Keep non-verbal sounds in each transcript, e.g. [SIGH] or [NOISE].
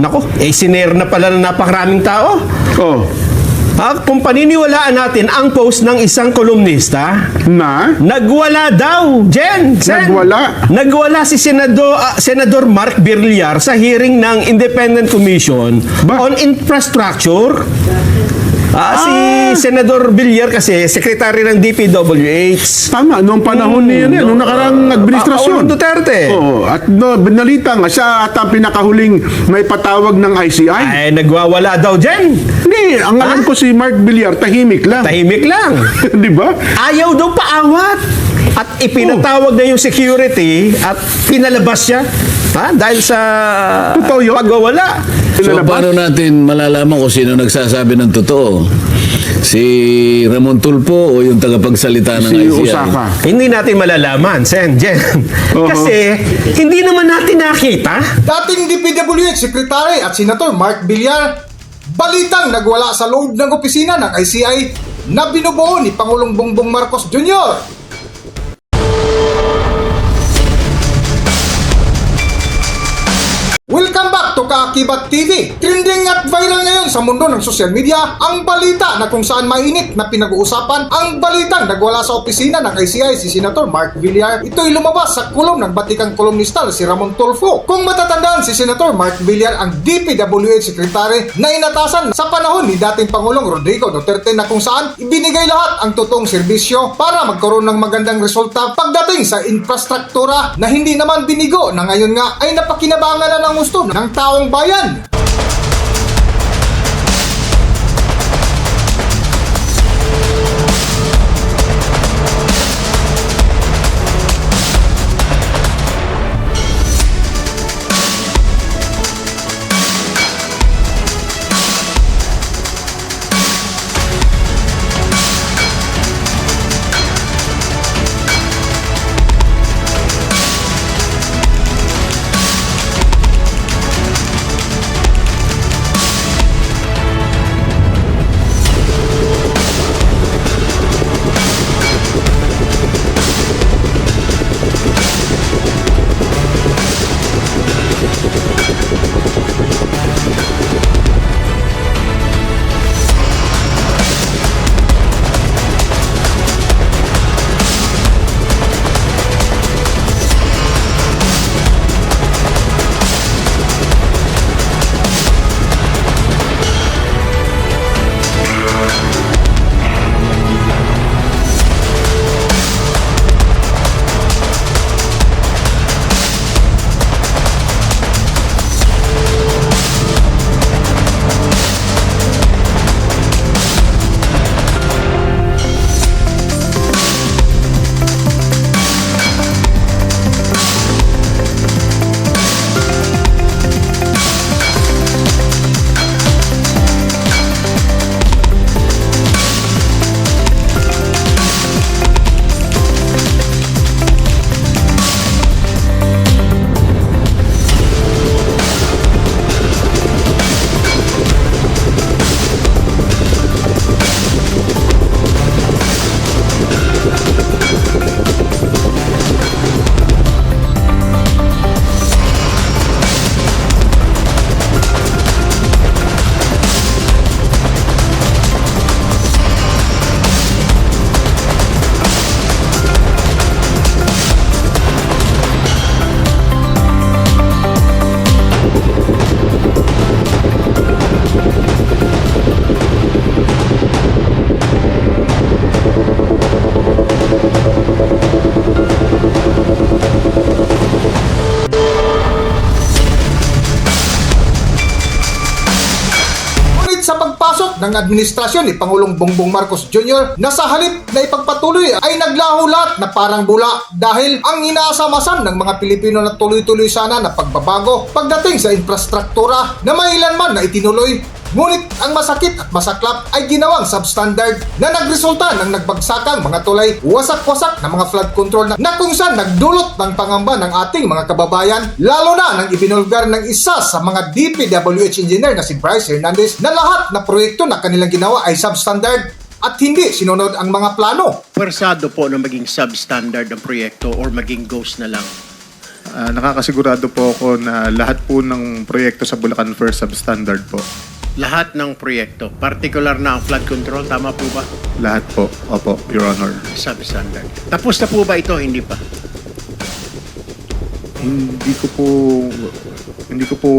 Nako, eh siner na pala ng napakaraming tao. Oh, Ha, kung paniniwalaan natin ang post ng isang kolumnista, na? nagwala daw, Jen. Sen. Nagwala? Nagwala si Senado, ah, Senador Mark Birliar sa hearing ng Independent Commission Ba? on Infrastructure. Ah, Si Senador Villar kasi, sekretary ng DPWH. Tama, noong panahon niya yan, noong nakarang administrasyon. Paolo Duterte. Oo, at no, binalita nga, siya at ang pinakahuling may patawag ng ICI. Ay, nagwawala daw dyan. Hindi, ang alam ko si Mark Villar, tahimik lang. Tahimik lang. [LAUGHS] Di ba? Ayaw daw paawat. At ipinatawag na yung security at pinalabas siya. Ha? Dahil sa Totoo yun? pagwawala. So Pinalabas? paano natin malalaman kung sino nagsasabi ng totoo? Si Ramon Tulpo o yung tagapagsalita ng Si ICI? Osaka. Hindi natin malalaman, Sen, Jen. Oo. Kasi hindi naman natin nakita. Dating DPWH Secretary at Senator Mark Villar, balitang nagwala sa loob ng opisina ng ICI na binubuo ni Pangulong Bongbong Marcos Jr. Welcome back to Kaakibat TV. Trending at viral ngayon sa mundo ng social media ang balita na kung saan mainit na pinag-uusapan ang balitang nagwala sa opisina ng ICI si Senator Mark Villar. Ito'y lumabas sa kulong ng batikang kolumnista si Ramon Tulfo. Kung matatandaan si Senator Mark Villar ang DPWH Secretary na inatasan sa panahon ni dating Pangulong Rodrigo Duterte na kung saan ibinigay lahat ang totoong serbisyo para magkaroon ng magandang resulta pagdating sa infrastruktura na hindi naman binigo na ngayon nga ay napakinabangan na ng gusto ng taong bayan. Ngunit ng administrasyon ni Pangulong Bongbong Marcos Jr. na sa halip na ipagpatuloy ay naglaho na parang bula dahil ang inaasamasan ng mga Pilipino na tuloy-tuloy sana na pagbabago pagdating sa infrastruktura na mailanman na itinuloy Ngunit ang masakit at masaklap ay ginawang substandard na nagresulta ng nagbagsakang mga tulay, wasak-wasak na mga flood control na, na kung saan nagdulot ng pangamba ng ating mga kababayan, lalo na nang ibinulgar ng isa sa mga DPWH engineer na si Bryce Hernandez na lahat na proyekto na kanilang ginawa ay substandard at hindi sinunod ang mga plano. pwersado po na maging substandard ang proyekto or maging ghost na lang. Ah, nakakasigurado po ako na lahat po ng proyekto sa Bulacan First substandard po. Lahat ng proyekto, particular na ang flood control, tama po ba? Lahat po. Opo, Your Honor. Substandard. Tapos na po ba ito? Hindi pa. Hindi ko po hindi ko po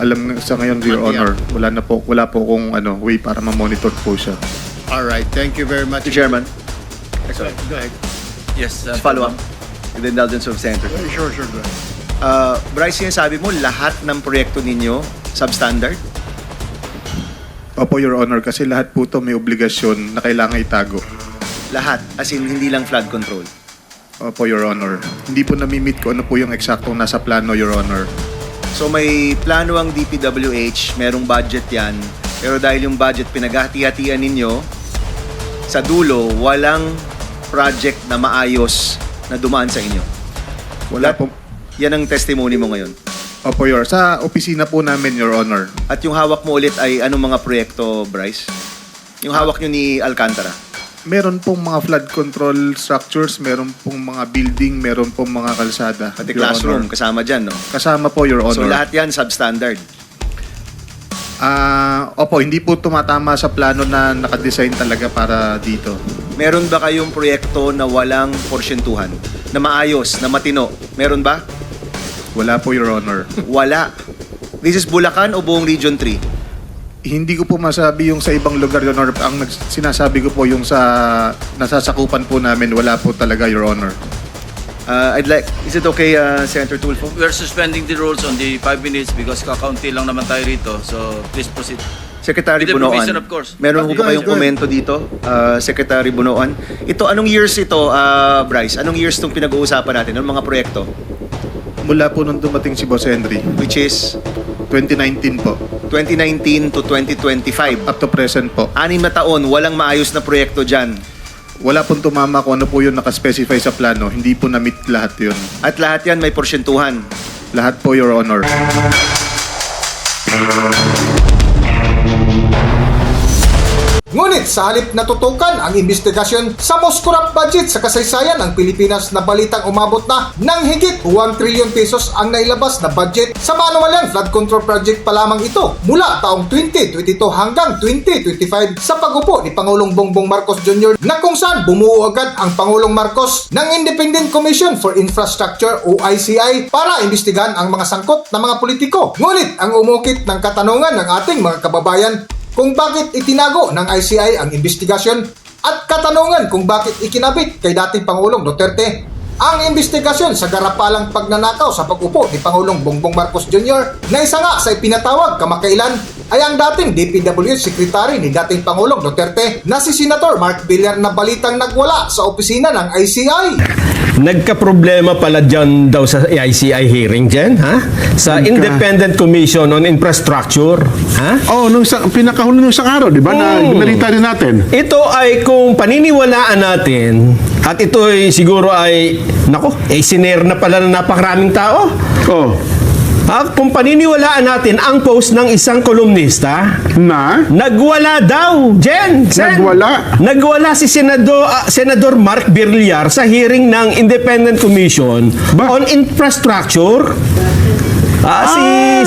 alam sa ngayon, Your Matiyak. Honor. Wala na po wala po kung ano way para ma-monitor po siya. All right. Thank you very much. Mr. Chairman, Go ahead. yes, uh, follow up with the indulgence of Senator. Sure, sure. Go ahead. Uh, Bryce, sinasabi mo lahat ng proyekto ninyo substandard? Opo, Your Honor, kasi lahat po to may obligasyon na kailangan itago. Lahat, as in hindi lang flood control. Opo, Your Honor. Hindi po namimit ko ano po yung eksaktong nasa plano, Your Honor. So may plano ang DPWH, merong budget yan, pero dahil yung budget pinaghati-hatian ninyo, sa dulo, walang project na maayos na dumaan sa inyo. Wala po. Yan ang testimony mo ngayon. Opo, Your Sa opisina po namin, Your Honor. At yung hawak mo ulit ay anong mga proyekto, Bryce? Yung hawak nyo ni Alcantara. Meron pong mga flood control structures, meron pong mga building, meron pong mga kalsada. Pati Your classroom, Honor. kasama dyan, no? Kasama po, Your Honor. So lahat yan substandard. Ah, opo, hindi po tumatama sa plano na nakadesign talaga para dito. Meron ba kayong proyekto na walang porsyentuhan? Na maayos, na matino? Meron ba? Wala po, Your Honor. [LAUGHS] Wala. This is Bulacan o buong Region 3? hindi ko po masabi yung sa ibang lugar, Your Honor. Ang nags- sinasabi ko po yung sa nasasakupan po namin, wala po talaga, Your Honor. Uh, I'd like, is it okay, uh, Senator Tulfo? We're suspending the rules on the 5 minutes because kakaunti lang naman tayo rito. So, please proceed. Secretary With the Bunoan. provision, of course. Meron ko ba ahead. komento dito, uh, Secretary Bunoan? Ito, anong years ito, uh, Bryce? Anong years itong pinag-uusapan natin? Anong mga proyekto? Mula po nung dumating si Boss Henry, Which is 2019 po, 2019 to 2025. up to present po. Anim na taon, walang maayos na proyekto dyan. Wala pong tumama kung ano po yung nakaspecify sa plano. Hindi po na-meet lahat yun. At lahat yan may porsyentuhan. Lahat po, Your Honor. Ngunit sa halip na tutukan ang investigasyon sa most corrupt budget sa kasaysayan ng Pilipinas na balitang umabot na ng higit 1 trillion pesos ang nailabas na budget sa manuwalang flood control project pa lamang ito mula taong 2022 hanggang 2025 sa pagupo ni Pangulong Bongbong Marcos Jr. na kung saan bumuo agad ang Pangulong Marcos ng Independent Commission for Infrastructure o ICI para imbestigahan ang mga sangkot na mga politiko. Ngunit ang umukit ng katanungan ng ating mga kababayan kung bakit itinago ng ICI ang investigasyon at katanungan kung bakit ikinabit kay dating Pangulong Duterte ang investigasyon sa garapalang pagnanakaw sa pag-upo ni Pangulong Bongbong Marcos Jr. na isa nga sa ipinatawag kamakailan ay ang dating DPWH Secretary ni dating Pangulong Duterte na si Senator Mark Villar na balitang nagwala sa opisina ng ICI. Nagka-problema pala dyan daw sa ICI hearing dyan, ha? Sa Nagka- Independent Commission on Infrastructure, ha? Oh, nung sa, pinakahuli nung isang araw, di ba? Na Mm. binalita rin natin. Ito ay kung paniniwalaan natin at ito ay siguro ay nako, eh siner na pala ng napakaraming tao. Oh, Ha? Kung paniniwalaan natin ang post ng isang kolumnista, na? nagwala daw, Jen. Sen. Nagwala? Nagwala si Senador, ah, Senador Mark Birliar sa hearing ng Independent Commission Ba? on Infrastructure. Ah, si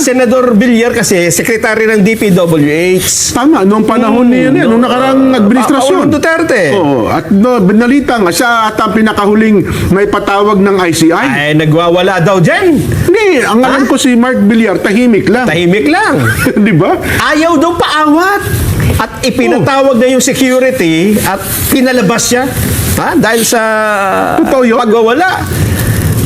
Senador Villar kasi, sekretary ng DPWH. Tama, nung panahon ni yan, nung nakarang administrasyon. Pangulong Duterte. Oo, at no, binalita nga, siya at ang pinakahuling may patawag ng ICI. Ay, nagwawala daw dyan. Hindi, ang alam ko si Mark Villar, tahimik lang. Tahimik lang. [LAUGHS] di ba? Ayaw daw paawat. At ipinatawag na yung security at pinalabas siya. Ha? Dahil sa Totoo yun. pagwawala.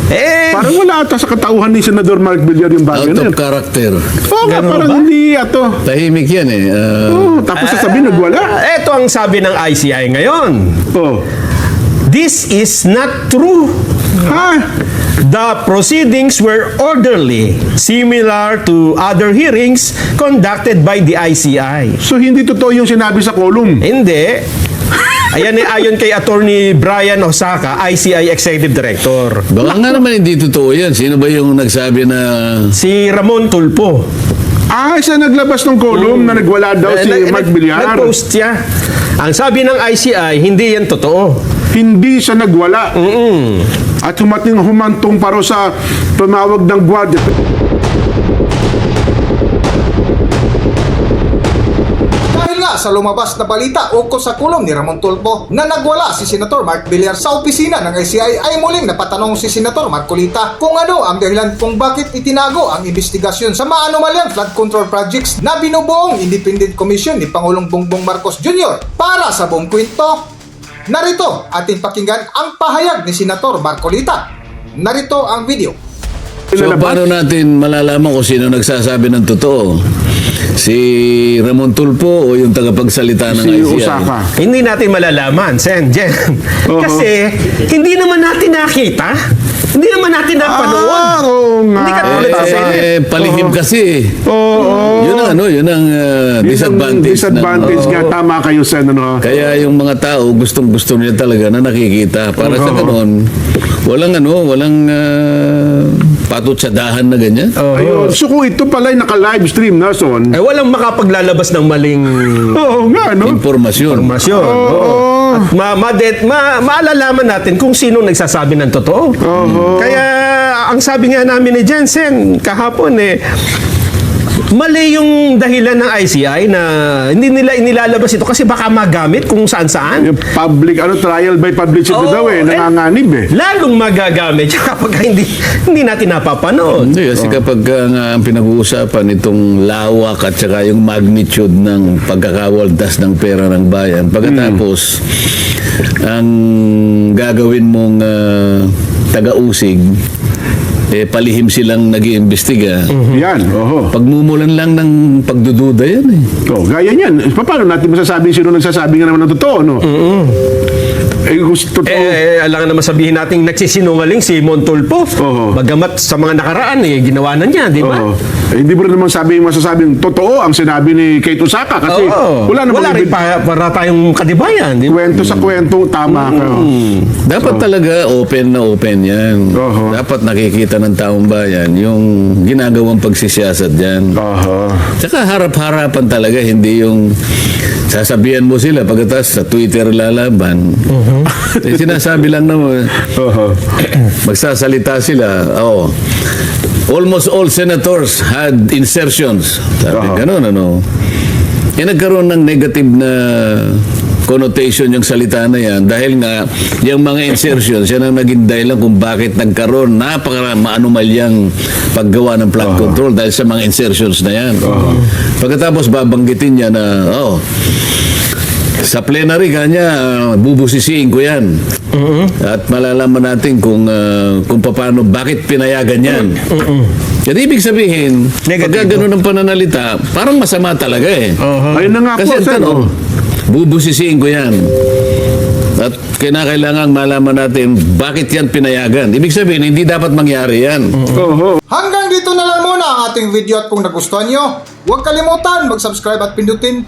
Eh, Parang wala ata sa katauhan ni Senador Mark Villar yung bagay Out na of yun. character. Oo nga, Ganun parang ba? hindi ato. Tahimik yan eh. Ah, Oh, tapos sasabihin, nagwala. ito ang sabi ng ICI ngayon. Oh. This is not true. Ha? The proceedings were orderly, similar to other hearings conducted by the ICI. So hindi totoo yung sinabi sa column. Hindi. Ayan eh, ayon kay Attorney Brian Osaka, ICI Executive Director. baka nga naman hindi totoo yan. Sino ba yung nagsabi na Si Ramon Tulpo. Ah, siya naglabas ng column na nagwala daw Eh, si nag- Mark nag- Villar. Nag-post siya. Ang sabi ng ICI, hindi yan totoo. Hindi siya nagwala. At humating humantong paro sa tumawag ng gwardiya. Nga sa lumabas na balita ukol sa kulong ni Ramon Tulfo na nagwala si Senator Mark Villar sa opisina ng ICI ay muling napatanong si Senator Marcolita kung ano ang dahilan kung bakit itinago ang investigasyon sa maanumalyang flood control projects na binubuong Independent Commission ni Pangulong Bongbong Marcos Jr. Para sa buong kwento, narito ating pakinggan ang pahayag ni Senator Marcolita. Narito ang video. So paano natin malalaman kung sino nagsasabi ng totoo? Si Ramon Tulpo o yung tagapagsalita ng Si ICI? Osaka. Hindi natin malalaman, Sen, Jen. Kasi hindi naman natin nakita. Hindi naman natin napanood. Ah, oo nga. Hindi katulad sa Eh, Senate. eh, palihim kasi. Oo. Yun ang ano, yun ang uh, Yun ang disadvantage. Disadvantage ng- nga. Tama kayo, Sen. Ano? Kaya yung mga tao gustong gusto nila talaga na nakikita. Para sa Oo. walang ano, walang uh, patutsadahan na ganyan. Ayun. So kung ito pala ay naka-live stream na, Son. Eh, walang makapaglalabas ng maling [LAUGHS] Oo nga, no? Informasyon. informasyon. Oo. Ma, ma, ma, maalalaman natin kung sino nagsasabi ng totoo. Kaya ang sabi nga namin ni Jensen kahapon eh, mali yung dahilan ng ICI na hindi nila inilalabas ito kasi baka magamit kung saan-saan. Yung public, ano, trial by publicity Oo, daw eh. eh. Nanganganib eh. Lalong magagamit [LAUGHS] kapag hindi, hindi natin napapanood. Hindi, kasi kapag uh, nga ang pinag-uusapan itong lawak at saka yung magnitude ng pagkakawaldas ng pera ng bayan, pagkatapos ang gagawin mong uh, taga-usig, eh, palihim silang nag iimbestiga Yan, oho. Pagmumulan lang ng pagdududa yan eh. Oh, gaya niyan. Pa- Paano natin masasabi sino nagsasabi nga naman ng totoo, no? Eh, kung s- totoo. Eh, alangan naman sabihin natin nagsisinungaling si Montulpo. Oo. Bagamat sa mga nakaraan, eh, ginawa na niya, di ba? Oo. Eh, hindi mo rin naman sabi masasabing totoo ang sinabi ni Kate Osaka kasi Oo. wala namang Wala rin ibig- pa, para tayong kadibayan, di ba? kwento sa kwento, tama ka. Dapat talaga open na open yan. Oo. Dapat nakikita ng taong bayan yung ginagawang pagsisiyasat dyan. Oho. Tsaka harap-harapan talaga, hindi yung sasabihan mo sila pagkatapos sa Twitter lalaban. Eh, [LAUGHS] sinasabi lang naman, Oho. magsasalita sila, oh, almost all senators had insertions. Sabi, Oo. ganun, ano. Eh, nagkaroon ng negative na connotation yung salita na yan dahil nga yung mga insertions yan ang naging dahilan kung bakit nagkaroon napaka maanumalyang paggawa ng flood control dahil sa mga insertions na yan. Pagkatapos babanggitin niya na oh sa plenary kanya uh, bubusisiin ko yan. At malalaman natin kung uh, kung paano bakit pinayagan yan. Jadi ibig sabihin, pagka ganun ang pananalita, parang masama talaga eh. Ayun na nga po, Kasi ang sir. tanong, bubusisiin ko yan. At kinakailangan malaman natin bakit yan pinayagan. Ibig sabihin, hindi dapat mangyari yan. Oho. Hanggang dito na lang muna ang ating video at kung nagustuhan nyo, huwag kalimutan mag-subscribe at pindutin